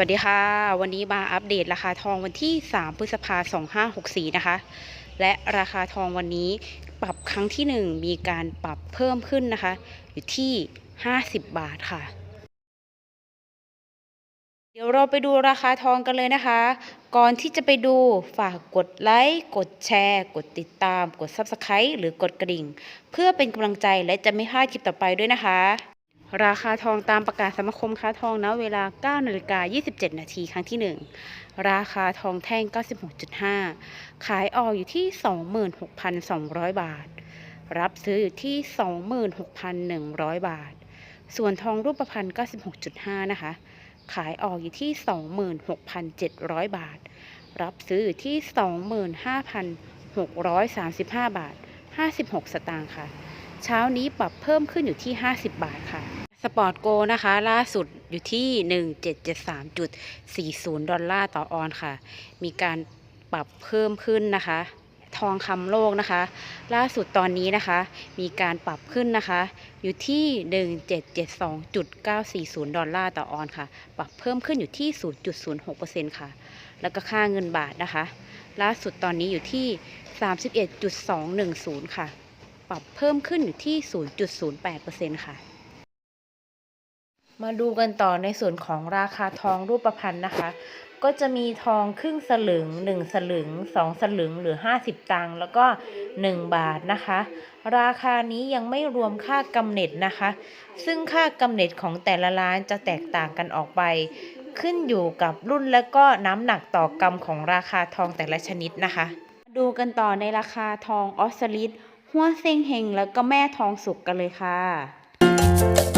วัสดีค่ะ วันนี้มาอัปเดตราคาทองวันที่ 3 พฤษภาคม2564 นะคะ และราคาทองวันนี้ปรับครั้งที่ 1 มีการปรับเพิ่มขึ้นนะคะ อยู่ที่ 50 บาทค่ะ เดี๋ยวเราไปดูราคาทองกันเลยนะคะ ก่อนที่จะไปดูฝากกดไลค์ กดแชร์ กดติดตาม กด Subscribe หรือกดกระดิ่ง เพื่อเป็นกำลังใจและจะไม่พลาดคลิปต่อไปด้วยนะคะ ราคาทองตามประกาศสมาคมค้าทองณเวลา9นาฬิกา27 นาทีครั้งที่ 1 ราคาทองแท่ง 96.5 ขายออกอยู่ที่ 26,200 บาท รับซื้ออยู่ที่ 26,100 บาท ส่วนทองรูปพรรณ96.5 นะคะ ขายออกอยู่ที่ 26,700 บาท รับซื้ออยู่ที่ 25,635 บาท 56 สตางค์ค่ะ เช้านี้ปรับเพิ่มขึ้นอยู่ที่ 50 บาทค่ะ สปอร์ตโกนะคะ ล่าสุดอยู่ที่ 1773.40 ดอลลาร์ต่อออนค่ะ มีการปรับเพิ่มขึ้นนะคะ ทองคำโลกนะคะ ล่าสุดตอนนี้นะคะ มีการปรับขึ้นนะคะ อยู่ที่ 1772.940 ดอลลาร์ต่อออนค่ะ ปรับเพิ่มขึ้นอยู่ที่ 0.06%ค่ะ แล้วก็ค่าเงินบาทนะคะ ล่าสุดตอนนี้อยู่ที่ 31.210 ค่ะ ปรับเพิ่มขึ้นอยู่ที่ 0.08%ค่ะ มาดูกันต่อในส่วนของราคาทองรูปพรรณนะคะ ก็จะมีทองครึ่งสลึง 1 สลึง 2 สลึงหรือ 50 ตังค์แล้วก็ 1 บาทนะคะ ราคานี้ยังไม่รวมค่ากำเนิดนะคะ ซึ่งค่ากำเนิดของแต่ละร้านจะแตกต่างกันออกไปขึ้นอยู่กับรุ่นและก็น้ำหนักต่อกรัมของราคาทองแต่ละชนิดนะคะ ดูกันต่อในราคาทองออสซาลิด หัวเซ็งเฮงแล้วก็แม่ทองสุกกันเลยค่ะ